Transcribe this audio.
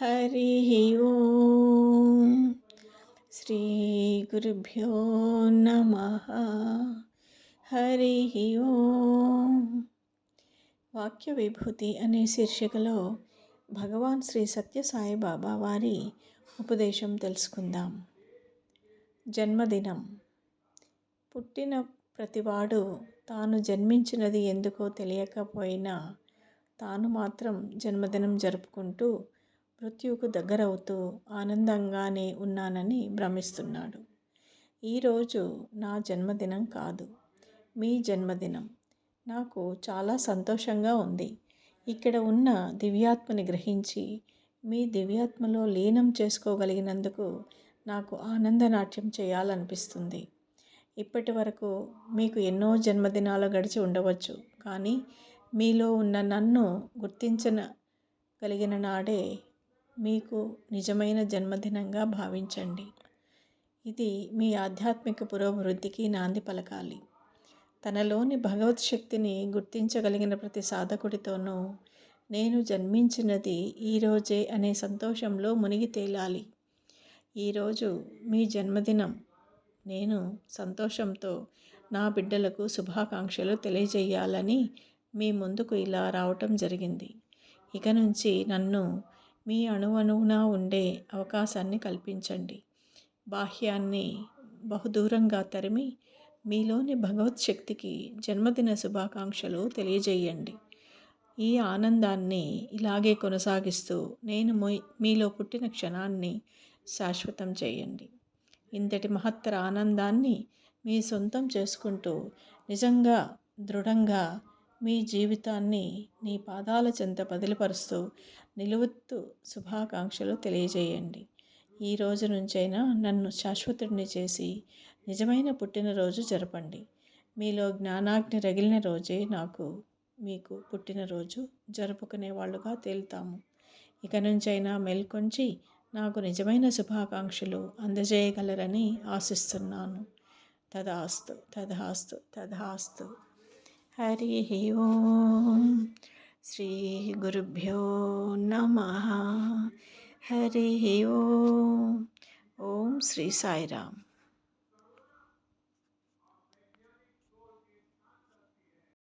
హరి ఓం. శ్రీ గురుభ్యో నమ. హరి ఓం. వాక్య విభూతి అనే శీర్షికలో భగవాన్ శ్రీ సత్యసాయి బాబా వారి ఉపదేశం తెలుసుకుందాం. జన్మదినం. పుట్టిన ప్రతివాడు తాను జన్మించినది ఎందుకో తెలియకపోయినా తాను మాత్రం జన్మదినం జరుపుకుంటూ మృత్యువుకు దగ్గరవుతూ ఆనందంగానే ఉన్నానని భ్రమిస్తున్నాడు. ఈరోజు నా జన్మదినం కాదు. మీ జన్మదినం. నాకు చాలా సంతోషంగా ఉంది. ఇక్కడ ఉన్న దివ్యాత్మని గ్రహించి మీ దివ్యాత్మలో లీనం చేసుకోగలిగినందుకు నాకు ఆనందనాట్యం చేయాలనిపిస్తుంది. ఇప్పటి వరకు మీకు ఎన్నో జన్మదినాలు గడిచి ఉండవచ్చు కానీ మీలో ఉన్న నన్ను గుర్తించిన కలిగిన నాడే మీకు నిజమైన జన్మదినంగా భావించండి. ఇది మీ ఆధ్యాత్మిక పురోభివృద్ధికి నాంది పలకాలి. తనలోని భగవత్ శక్తిని గుర్తించగలిగిన ప్రతి సాధకుడితోనూ నేను జన్మించినది ఈరోజే అనే సంతోషంలో మునిగి తేలాలి. ఈరోజు మీ జన్మదినం. నేను సంతోషంతో నా బిడ్డలకు శుభాకాంక్షలు తెలియజేయాలని మీ ముందుకు ఇలా రావటం జరిగింది. ఇక నుంచి నన్ను మీ అణువణువున ఉండే అవకాశాన్ని కల్పించండి. బాహ్యాన్ని బహుదూరంగా తరిమి మీలోని భగవత్ శక్తికి జన్మదిన శుభాకాంక్షలు తెలియజేయండి. ఈ ఆనందాన్ని ఇలాగే కొనసాగిస్తూ నేను మీలో పుట్టిన క్షణాన్ని శాశ్వతం చేయండి. ఇంతటి మహత్తర ఆనందాన్ని మీ సొంతం చేసుకుంటూ నిజంగా దృఢంగా మీ జీవితాన్ని నీ పాదాల చెంత బదిలిపరుస్తూ నిలువెత్తు శుభాకాంక్షలు తెలియజేయండి. ఈ రోజు నుంచైనా నన్ను శాశ్వతుడిని చేసి నిజమైన పుట్టినరోజు జరపండి. మీలో జ్ఞానాగ్ని రగిలిన రోజే నాకు మీకు పుట్టినరోజు జరుపుకునే వాళ్ళుగా తేలుతాము. ఇక నుంచైనా మేల్కొంచి నాకు నిజమైన శుభాకాంక్షలు అందజేయగలరని ఆశిస్తున్నాను. తదాస్తు తదాస్తు తదాస్తు. హరి ఓం శ్రీ గురుభ్యో నమ హరి ఓం ఓం శ్రీ సాయిరామ్